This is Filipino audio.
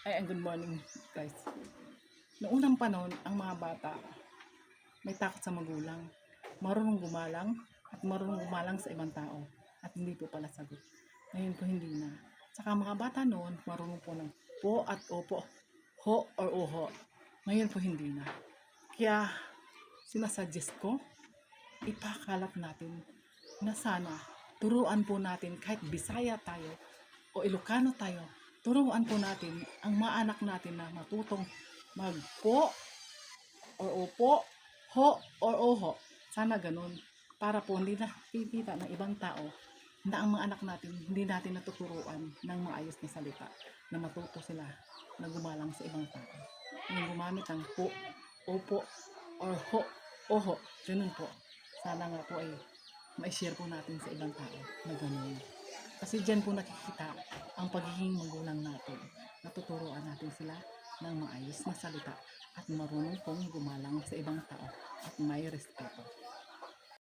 Ay, good morning, guys. Noong unang panahon, ang mga bata may takot sa magulang. Marunong gumalang at marunong gumalang sa ibang tao. At hindi po pala sagot. Ngayon po hindi na. Saka mga bata noon, marunong po ng po at opo, ho or oho. Ngayon po hindi na. Kaya, sinasuggest ko, ipakalat natin na sana turuan po natin kahit Bisaya tayo o Ilocano tayo, turuan po natin ang mga anak natin na matutong magpo or opo, ho or oho. Sana ganun. Para po hindi na kikita ng ibang tao na ang mga anak natin hindi natin natuturuan ng maayos na salita na matuto sila na gumalang sa ibang tao. Yung gumamit ng po, opo, or ho, oho. Ganun po. Sana nga po ay ma-share po natin sa ibang tao na ganun. Kasi dyan po nakikita ang pagiging magulang natin. Natuturuan natin sila ng maayos na salita at marunong pong gumalang sa ibang tao at may respeto.